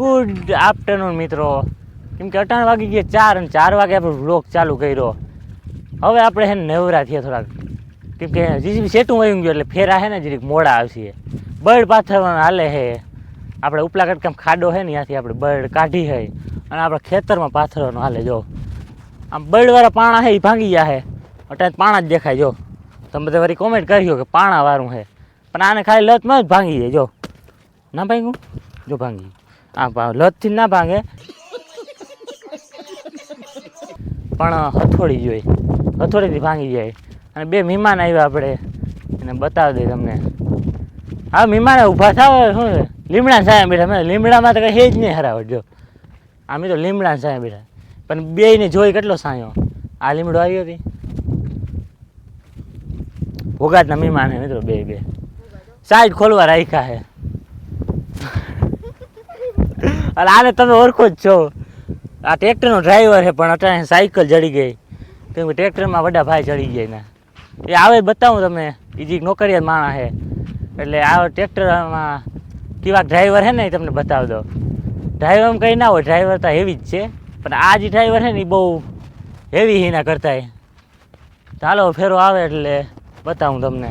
Good afternoon, મિત્રો. કેમ કે અટાણ વાગી ગયા ચાર અને ચાર વાગે આપણે બ્લોક ચાલુ કર્યો. હવે આપણે હે નવરા થયા થોડાક. કેમ કે જીસીબી સેટું વયું ગયું એટલે ફેરા હે ને જરીક મોડા આવશે. બર્ડ પાથરવાનું હાલે હે. આપણે ઉપલા કટકામ ખાડો હે ને ત્યાંથી આપણે બર્ડ કાઢી હે. અને આપણે ખેતરમાં પાથરવાનું હાલે, જો. આમ બર્ડવાળા પાણા હે એ ભાંગી ગયા હે. અટાણે પાણા જ દેખાય, જો. તમે બધા વળી કોમેન્ટ કર્યો કે પાણાવાળું હે. પણ આને ખાલી લતમાં જ ભાંગી જાય જો. ના ભાંગ્યું? જો ભાંગી આ ભા- લતથી ના ભાંગે. પણ હથોડી જોઈ હથોડીથી ભાંગી જાય. અને બે મહેમાન આવ્યા આપણે. એને બતાવી દઈએ તમને. હા, મહેમાન ઊભા થાવ શું લીમડા સાયા બેઠા. મેં લીમડામાં તો કંઈ હે જ નહીં હરાવટ, જો. આમે તો લીમડા સાયા બેઠા. પણ બેયને જોઈ કેટલો સાયો. આ લીમડો આવ્યો હતી ભોગાતના મહેમાન મિત્રો, બે બે. સાઈડ ખોલવા રાખ્યા હે અને આને તમે ઓળખો જ છો. આ ટ્રેક્ટરનો ડ્રાઈવર છે, પણ અત્યારે સાયકલ જડી ગઈ. કેમ કે ટ્રેક્ટરમાં વડા ભાઈ ચડી ગયા ને એ આવે બતાવું તમે બીજી નોકરિયાત માણા છે. એટલે આ ટ્રેક્ટરમાં કેવા ડ્રાઈવર છે ને, એ તમને બતાવી દો ડ્રાઈવર કંઈ ના હોય ડ્રાઈવર તો હેવી જ છે. પણ આ જે ડ્રાઈવર છે ને એ બહુ હેવી એના કરતાય. ચાલો ફેરો આવે એટલે બતાવું તમને.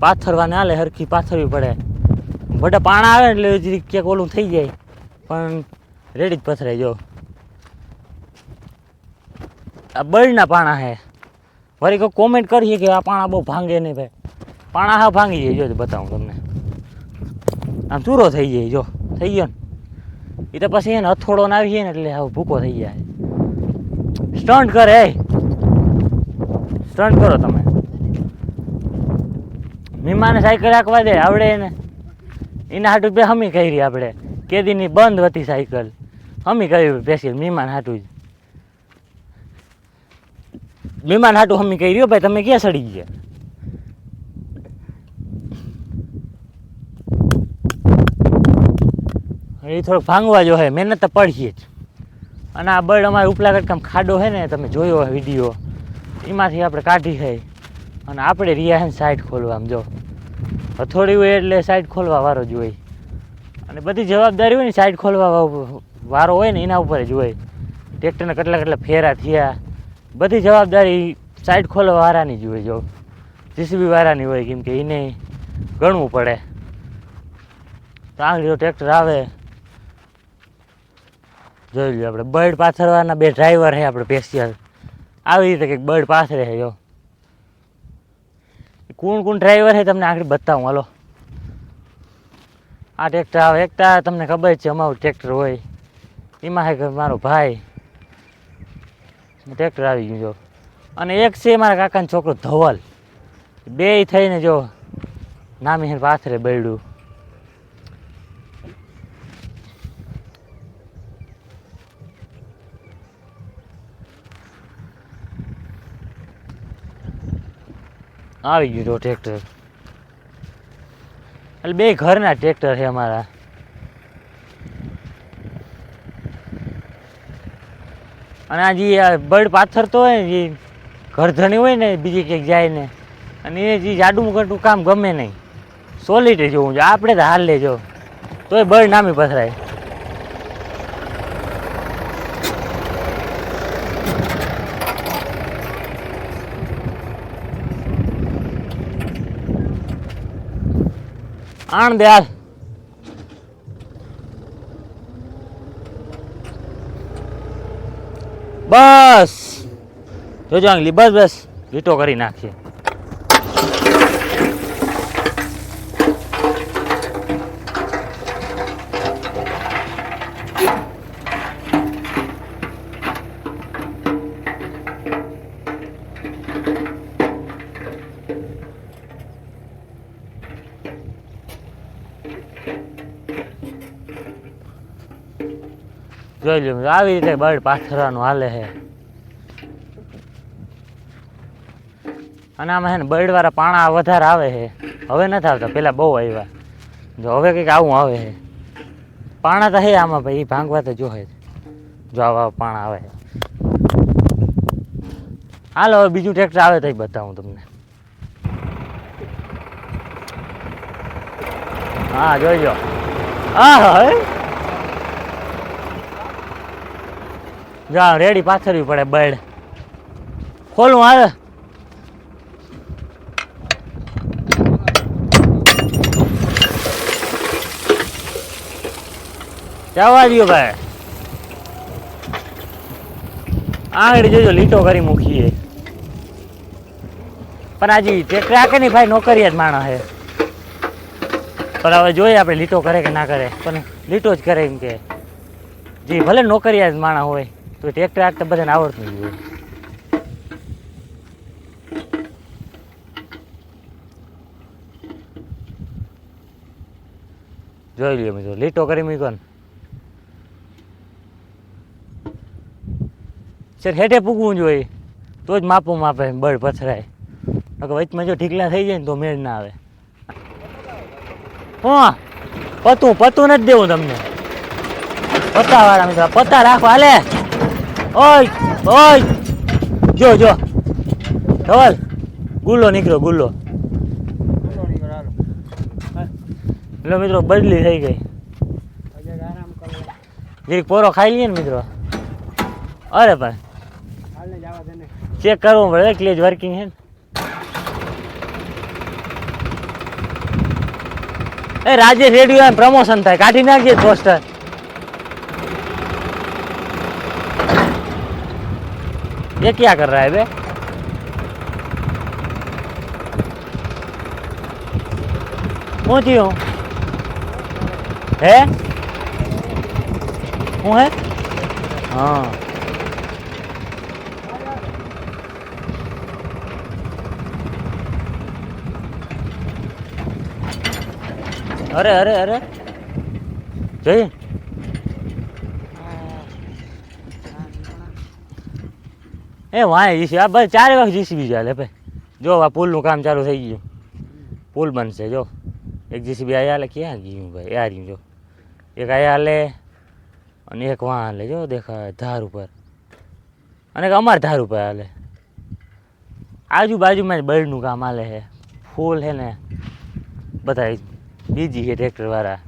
પાથરવાને હાલે, હરખી પાથરવી પડે. મોટા પાણા આવે એટલે ક્યાંક ઓલું થઈ જાય. પણ રેડી જ પથરાય જો. આ બળના પાણા હે. વળી કોઈ કોમેન્ટ કરીએ કે આ પાણા બહુ ભાંગે નહીં ભાઈ. પાણા હા ભાંગી જાય, જો બતાવું તમને. આમ ચૂરો થઈ જાય, જો. થઈ ગયો ને. એ તો પછી એને હથોડો ના આવીએ ને એટલે હવે ભૂકો થઈ જાય. સ્ટન્ટ કરે સ્ટન્ટ કરો તમે. મીમાને સાયકલ રાખવા દે, આવડે એને. એના હાટું બે હમી કરી આપણે કેદીની બંધ હતી સાયકલ. હમી કહ્યું બેસી મહેમાન હાટું જ. મહેમાન હાટું અમે કહી રહ્યો, ભાઈ, તમે ક્યાં સડી ગયા? એ થોડોક ભાંગવા જો હે મહેનત તો પડીએ જ. અને આ બર્ડ અમારે ઉપલા કટકામ ખાડો છે ને, તમે જોયો હોય વીડિયો. એમાંથી આપણે કાઢી હે અને આપણે છે સાઈડ ખોલવા, આમ જો. હથોડી હોય એટલે સાઈડ ખોલવા વારો જ હોય. અને બધી જવાબદારી હોય ને સાઈડ ખોલવા વારો હોય ને એના ઉપર જ હોય. ટ્રેક્ટરને કેટલા કેટલા ફેરા થયા. બધી જવાબદારી સાઈડ ખોલવા વાળાની જ હોય જો. જીસીબી વાળાની હોય કેમ કે એને ગણવું પડે. તો આંગળીઓ ટ્રેક્ટર આવે. જોઈ લો આપણે. બર્ડ પાથરવાના બે ડ્રાઈવર છે આપણે સ્પેશિયલ આવી રીતે કંઈક બર્ડ પાથરે છે જો. કોણ કોણ ડ્રાઈવર છે તમને આગળ બતાવું. હાલો. આ ટ્રેક્ટર આવે. એકતા તમને ખબર છે, અમારું ટ્રેક્ટર હોય. એમાં હે મારો ભાઈ ટ્રેક્ટર આવી ગયું જો. અને એક છે મારા કાકાનો છોકરો ધવલ. બે થઈને જો નામી હે પાથરે બળ્યું. આવી ગયું જો ટ્રેક્ટર એટલે બે ઘરના ટ્રેક્ટર છે અમારા. અને આ જે બર્ડ પાથર તો હોય જે ઘરધણી હોય ને, બીજી ક્યાંક જાય ને અને એ જે જાડું ઘટું કામ ગમે નહીં. સોલિડ જોવું જો આપણે તો હાલ લેજો. તોય બર્ડ નામી પથરાય. આણ દે બસ. જોજો આંગલી બસ બસ. લીટો કરી નાખીએ. જોઈ લો આવી રીતે બર્ડ પાથરવાનું હાલે છે. અને આમાં છે ને બર્ડવાળા પાણા વધારે આવે છે. હવે નથી આવતા પહેલાં બહુ આવ્યા. જો હવે કંઈક આવું આવે છે. પાણા તો છે આમાં ભાઈ એ ભાંગવા તો જોહે જ. આવા પાણા આવે હાલો, હવે બીજું ટ્રેક્ટર આવે તો બતાવું તમને. હા જોઈજો હા હા, હે? જા રેડી પાથરવી પડે બેડ ખોલું હાલ. જવા દો ભાઈ? આગળ જોજો, લીટો કરી મૂકીએ. પણ આજે ટ્રેક્ટર આકે નહીં ભાઈ નોકરી જ માણસ હે પણ હવે જોઈએ આપણે લીટો કરે કે ના કરે. પણ લીટો જ કરે એમ કે. જે ભલે નોકરિયા જ માણસ હોય. તો ટ્રેક્ટર આખતા બધાને આવડતું જોઈએ જોઈ લઈએ મિત્રો, લીટો કરી મૂકો ને. સર, હેઠે પૂગવું જોઈએ તો જ માપું માપે, બળ પથરાય. નકર વચમાં જો ઢીકલા થઈ જાય ને તો મેળ ના આવે. હા, પતું પતું નથી દેવું તમને. પત્તા વાળા મિત્રો પત્તા રાખવા હાલે. ઓય ઓય. જો જો. ધવલ, ગુલ્લો નીકળ્યો, ગુલ્લો. એટલે મિત્રો, બદલી થઈ ગઈ. જીરીક પોરો ખાઈ લઈએ ને મિત્રો. અરે ભાઈ. ચેક કરવું પડે એટલે જ વર્કિંગ છે ને. એ રાજેશ રેડિયો પ્રમોશન થાય. કાઢી નાખજે પોસ્ટર ये क्या कर रहा है बे હું થયું હે હું હે હા અરે અરે અરે જઈ એ વાય જીસી. આ બસ ચારે વખત જીસીબી ચાલે ભાઈ. જો આ પુલનું કામ ચાલુ થઈ ગયું. પુલ બનશે, જો. એક જીસીબી આયા હાલે ક્યાં ગયું ભાઈ? આ રહ્યું, જો. એક આયા હાલે અને એક વાં હાલે જો, દેખાય. ધાર ઉપર. અને અમાર ધાર ઉપર હાલે આજુબાજુમાં જ બળનું કામ હાલે છે. ફૂલ છે ને. બધા બીજી છે ટ્રેક્ટરવાળા.